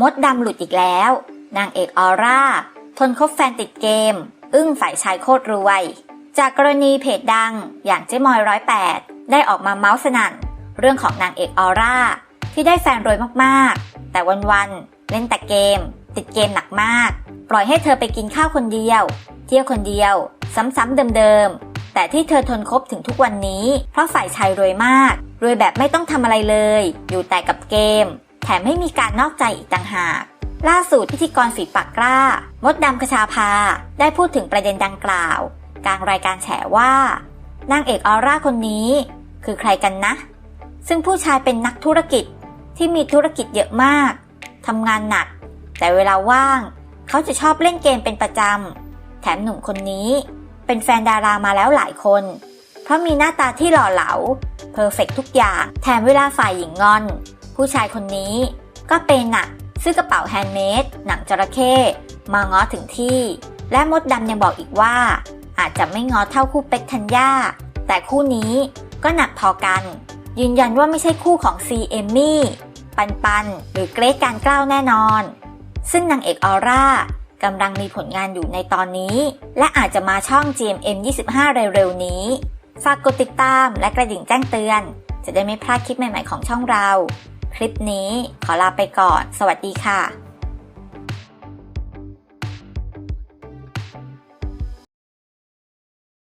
มดดำหลุดอีกแล้ว นางเอกออร่า ทนคบแฟนติดเกม อึ้งฝ่ายชายโคตรรวย จากกรณีเพจดังอย่างเจ๊มอยร้อยแปดได้ออกมาเมาส์สนั่น เรื่องของนางเอกออร่า ที่ได้แฟนรวยมากๆ แต่วันๆเล่นแต่เกม ติดเกมหนักมาก ปล่อยให้เธอไปกินข้าวคนเดียว เที่ยวคนเดียว ซ้ำๆเดิมๆแต่ที่เธอทนคบถึงทุกวันนี้ เพราะฝ่ายชายรวยมากรวยแบบไม่ต้องทำอะไรเลย อยู่แต่กับเกม ถมไม่มีการนอกใจอีกต่างหาก ล่าสุดพิธีกรฝีปากกล้ามดดำคชาภา ได้พูดถึงประเด็นดังกล่าว กลางรายการแฉว่านางเอกออร่าคนนี้ คือใครกันนะ ซึ่งผู้ชายเป็นนักธุรกิจที่มีธุรกิจเยอะมากทำงานหนัก แต่เวลาว่าง เขาจะชอบเล่นเกมเป็นประจำ แถมหนุ่มคนนี้ เป็นแฟนดารามาแล้วหลายคน เพราะมีหน้าตาที่หล่อเหลาเพอร์เฟกทุกอย่าง แถมเวลาฝ่ายหญิงงอน ผู้ชายคนนี้ ก็เป็นหนักซื้อกระเป๋าแฮนด์เมดหนังจระเข้มาง้อถึงที่ และมดดำยังบอกอีกว่า อาจจะไม่ง้อเท่าคู่เป็กธัญญาแต่คู่นี้ก็หนักพอกัน ยืนยันว่าไม่ใช่คู่ของซีเอมมี่ ปันปัน หรือเกรกการกล้าวแน่นอน ซึ่งนางเอกออร่ากำลังมีผลงานอยู่ในตอนนี้ และอาจจะมาช่อง GMM 25 เร็วๆ นี้ ฝากกดติดตามและกระดิ่งแจ้งเตือน จะได้ไม่พลาดคลิปใหม่ๆของช่องเรา คลิปนี้ขอลาไปก่อน สวัสดีค่ะ